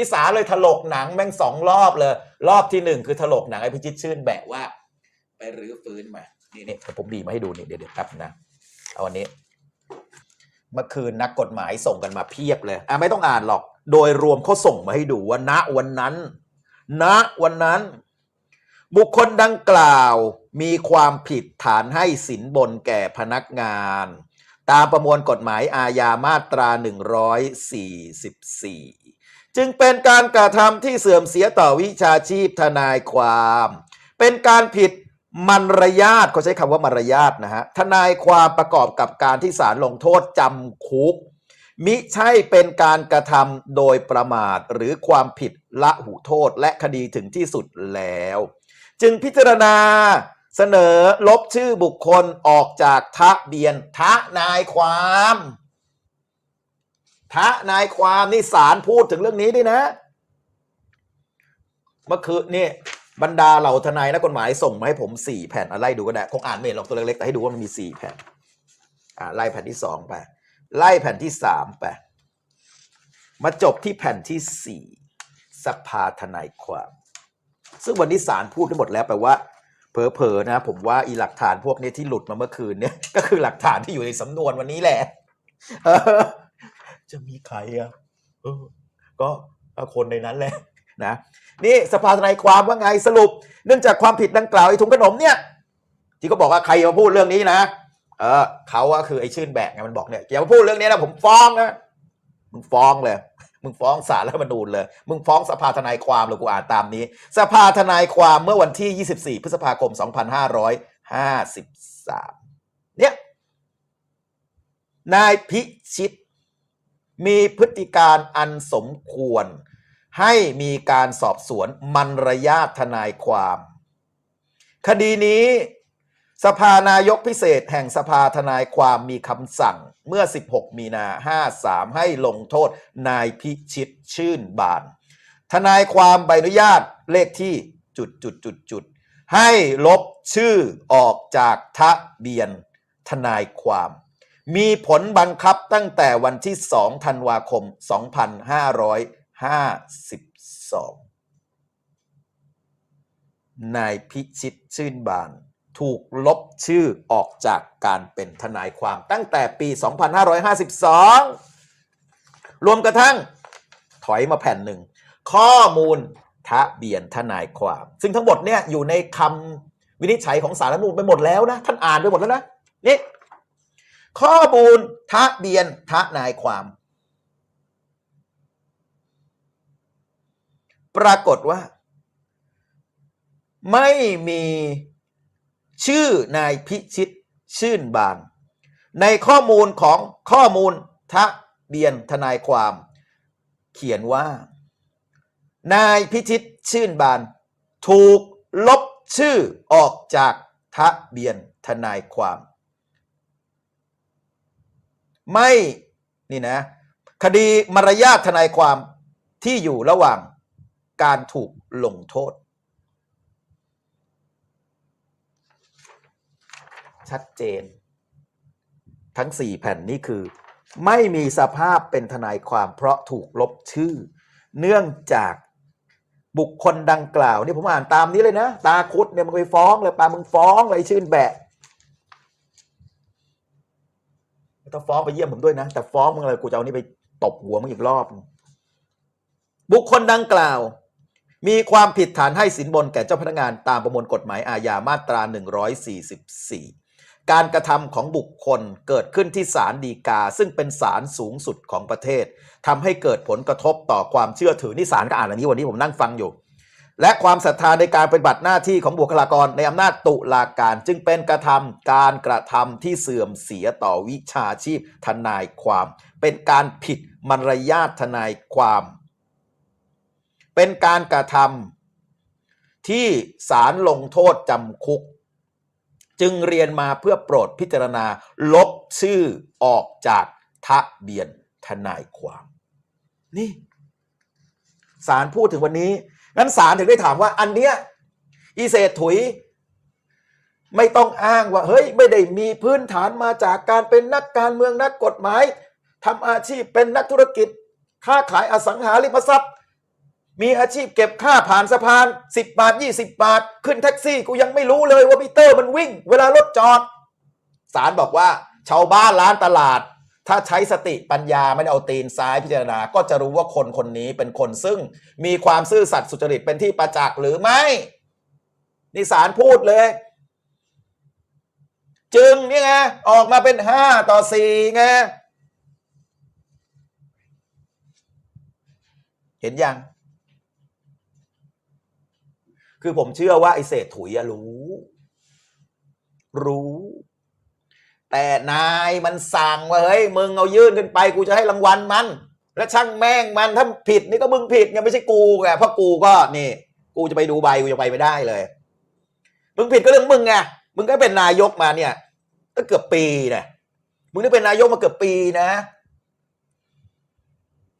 นี้ศาเลยถลกหนังแม่งสองรอบเลย รอบที่หนึ่งคือถลกหนังไอ้พิชิตชื่นแบะว่า ไปรื้อฟื้นมา นี่นี่ผมดีมาให้ดูนี่เดี๋ยวเดี๋ยวแป๊บนะเอาอันนี้ เมื่อคืนนักกฎหมายส่งกันมาเพียบเลยอะไม่ต้องอ่านหรอก โดยรวมเขาส่งมาให้ดูว่าณวันนั้น ณวันนั้น บุคคลดังกล่าวมีความผิดฐานให้สินบนแก่พนักงาน ตามประมวลกฎหมายอาญามาตรา 144 จึงเป็นการกระทำที่เสื่อมเสียต่อวิชาชีพทนายความ เป็นการผิดมารยาทเขาใช้คำว่ามารยาทนะฮะทนายความประกอบกับการที่ศาลลงโทษจำคุก มิใช่เป็นการกระทำโดยประมาทหรือความผิดละหุโทษและคดีถึงที่สุดแล้ว จึงพิจารณาเสนอลบชื่อบุคคลออกจากทะเบียนทะนายความ ทะนายความนี่ศาลพูดถึงเรื่องนี้ด้วยนะ เมื่อคืนนี่บรรดาเหล่าทนายนักกฎหมายส่งมาให้ผมสี่แผ่นอะไล่ดูก็ได้คงอ่านไม่เห็นหรอกตัวเล็กๆแต่ให้ดูว่ามันมีสี่แผ่น อ่าไล่แผ่นที่สองไป ไล่แผ่นที่สามไป มาจบที่แผ่นที่สี่สภาทนายความ ซึ่งวันนี้ศาลพูดได้หมดแล้วแปลว่าเผลอๆนะ ผมว่าอีหลักฐานพวกนี้ที่หลุดมาเมื่อคืนเนี่ยก็คือหลักฐานที่อยู่ในสำนวนวันนี้แหละ จะมีใครอะก็คนในนั้นแหละนะนี่สภาทนายความว่าไงสรุป เนื่องจากความผิดดังกล่าวไอ้ถุงขนมเนี่ย ที่เขาบอกว่าใครมาพูดเรื่องนี้นะเออเขาอะคือไอ้ชื่นแบกไงมันบอกเนี่ยอย่ามาพูดเรื่องนี้นะผมฟ้องนะมึงฟ้องเลย มึงฟ้องศาลรัฐธรรมนูญเลย มึงฟ้องสภาทนายความเลยกูอ่านตามนี้ สภาทนายความเมื่อวันที่ 24 พฤษภาคม 2553 เนี่ย นายพิชิต มีพฤติการอันสมควร ให้มีการสอบสวนมันระยาททนายความ คดีนี้ สภานายกพิเศษแห่งสภาทนายความมีคำสั่งเมื่อ 16 มีนา 53 ให้ลงโทษนายพิชิตชื่นบาน ทนายความใบอนุญาตเลขที่จุดจุดจุดจุดให้ลบชื่อออกจากทะเบียนทนายความ มีผลบังคับตั้งแต่วันที่ 2 ธันวาคม 2552 นายพิชิตชื่นบาน ถูกลบชื่อออกจากการเป็นทนายความตั้งแต่ปี 2552 รวมกระทั่งถอยมาแผ่นหนึ่ง ข้อมูลทะเบียนทนายความ ซึ่งทั้งหมดเนี่ยอยู่ในคำวินิจฉัยของสารรัฐธรรมนูญไปหมดแล้วนะ ท่านอ่านไปหมดแล้วนะนี่ ข้อมูลทะเบียนทะนายความ ปรากฏว่า ไม่มีชื่อนายพิชิตชื่นบาน ในข้อมูลของข้อมูลทะเบียนทนายความ เขียนว่า นายพิชิตชื่นบาน ถูกลบชื่อออกจากทะเบียนทนายความ ไม่นี่นะ คดีมารยาททนายความที่อยู่ระหว่างการถูกลงโทษ ชัดเจน ทั้ง 4 แผ่นนี้คือ ไม่มีสภาพเป็นทนายความเพราะถูกลบชื่อ เนื่องจากบุคคลดังกล่าวนี่ผมอ่านตามนี้เลยนะ ตาคุดเนี่ยมันไปฟ้องเลยปามึงฟ้องเลยชื่นแบะ ไม่ต้องฟ้องไปเยี่ยมผมด้วยนะ แต่ฟ้องมึงเลยกูจะเอานี่ไปตบหัวมึงอีกรอบ บุคคลดังกล่าว มีความผิดฐานให้สินบนแก่เจ้าพนักงานตามประมวลกฎหมายอาญามาตรา 144 การกระทำของบุคคลเกิดขึ้นที่ศาลฎีกา ซึ่งเป็นศาลสูงสุดของประเทศทำให้เกิดผลกระทบต่อความเชื่อถือนี่ศาลก็อ่านอันนี้วันนี้ผมนั่งฟังอยู่ และความศรัทธาในการปฏิบัติหน้าที่ของบุคลากรในอำนาจตุลาการ จึงเป็นกระทำการกระทำที่เสื่อมเสียต่อวิชาชีพทนายความ เป็นการผิดมารยาททนายความ เป็นการกระทำที่ศาลลงโทษจำคุก จึงเรียนมาเพื่อโปรดพิจารณา ลบชื่อออกจากทะเบียนทนายความ นี่ศาลพูดถึงวันนี้ งั้นศาลถึงได้ถามว่าอันเนี้ยอีเศษถุย ไม่ต้องอ้างว่า เฮ้ย ไม่ได้มีพื้นฐานมาจากการเป็นนักการเมืองนักกฎหมายทำอาชีพเป็นนักธุรกิจ ค้าขายอสังหาริมทรัพย์ มีอาชีพเก็บค่าผ่านสะพาน 10 บาท 20 บาท ขึ้นแท็กซี่ กูยังไม่รู้เลยว่ามิเตอร์มันวิ่ง เวลารถจอดศาลบอกว่า ชาวบ้านร้านตลาด ถ้าใช้สติปัญญาไม่ได้เอาตีนซ้ายพิจารณา ก็จะรู้ว่าคนคนนี้เป็นคนซึ่งมีความซื่อสัตย์สุจริตเป็นที่ประจักษ์หรือไม่นี่ศาลพูดเลย จึงนี่ไงออกมาเป็นห้าต่อสี่ไงเห็นยัง คือผมเชื่อว่าไอ้เศษถุยรู้ รู้ แต่นายมันสั่งว่าเฮ้ยมึงเอายื่นขึ้นไปกูจะให้รางวัลมัน แล้วช่างแม่งมันถ้าผิดนี่ก็มึงผิดไงไม่ใช่กูไงเพราะกูก็นี่ กูจะไปดูใบกูจะไปไม่ได้เลยมึงผิดก็เรื่องมึงไงมึงก็เป็นนายกมาเนี่ยตั้งเกือบปีนะมึงได้เป็นนายกมาเกือบปีนะ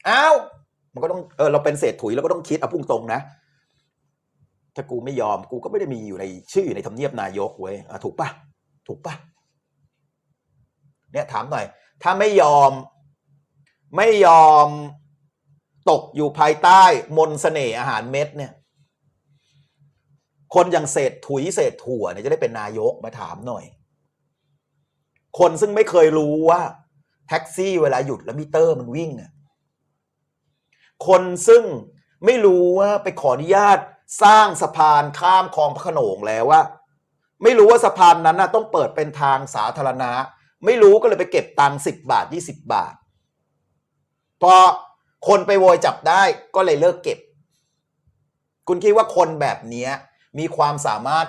อ้าวมันก็ต้องเออเราเป็นเศษถุยเราก็ต้องคิดเอาพุ่งตรงนะถ้ากูไม่ยอมกูก็ไม่ได้มีอยู่ในชื่ออยู่ในทำเนียบนายกเว้ยอะถูกปะถูกปะ เนี่ยถามหน่อย ถ้าไม่ยอมไม่ยอมตกอยู่ภายใต้มนต์เสน่ห์อาหารเม็ดเนี่ย คนอย่างเศษถุยเศษถั่วเนี่ยจะได้เป็นนายกมาถามหน่อย คนซึ่งไม่เคยรู้ว่าแท็กซี่เวลาหยุดแล้วมิเตอร์มันวิ่งอะคนซึ่งไม่รู้ว่าไปขออนุญาตสร้างสะพานข้ามคลองพระโขนงแล้วว่า ไม่รู้ว่าสะพานนั้นนะต้องเปิดเป็นทางสาธารณะ ไม่รู้ก็เลยไปเก็บตังค์สิบบาทยี่สิบบาท พอคนไปโวยจับได้ก็เลยเลิกเก็บ คุณคิดว่าคนแบบนี้มีความสามารถ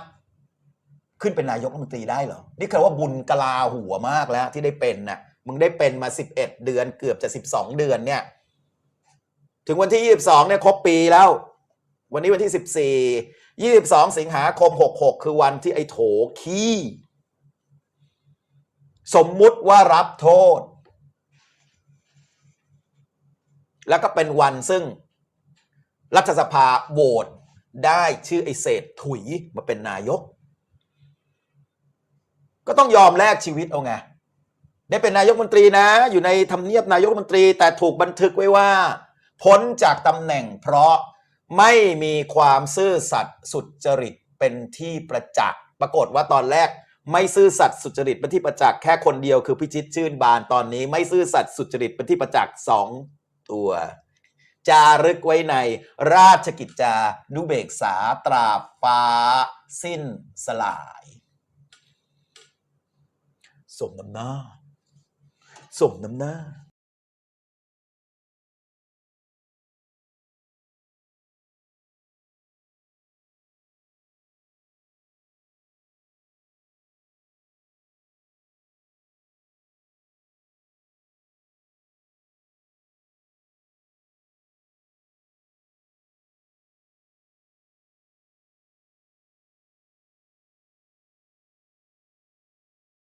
ขึ้นเป็นนายกรัฐมนตรีได้เหรอ นี่คือว่าบุญกลาหัวมากแล้วที่ได้เป็นนะมึงได้เป็นมาสิบเอ็ดเดือนเกือบจะสิบสองเดือนเนี่ย ถึงวันที่ยี่สิบสองเนี่ยครบปีแล้ว วันนี้วันที่สิบสี่ยี่สิบสองสิงหาคมหกหกคือวันที่ไอ้โถขี้ สมมุติว่ารับโทษ แล้วก็เป็นวันซึ่ง รัฐสภาโหวตได้ชื่อไอเศษถุยมาเป็นนายก ก็ต้องยอมแลกชีวิตเอาไงได้เป็นนายกมนตรีนะ อยู่ในทำเนียบนายกมนตรี แต่ถูกบันทึกไว้ว่า พ้นจากตำแหน่งเพราะไม่มีความซื่อสัตย์สุจริตเป็นที่ประจักษ์ปรากฏว่าตอนแรก ไม่ซื่อสัตย์สุจริตเป็นที่ประจักษ์แค่คนเดียวคือพิชิตชื่นบานตอนนี้ ไม่ซื่อสัตย์สุจริตเป็นที่ประจักษ์สองตัว จารึกไว้ในราชกิจจานุเบกษาตราบฟ้า สิ้นสลายสมน้ำหน้าสมน้ำหน้า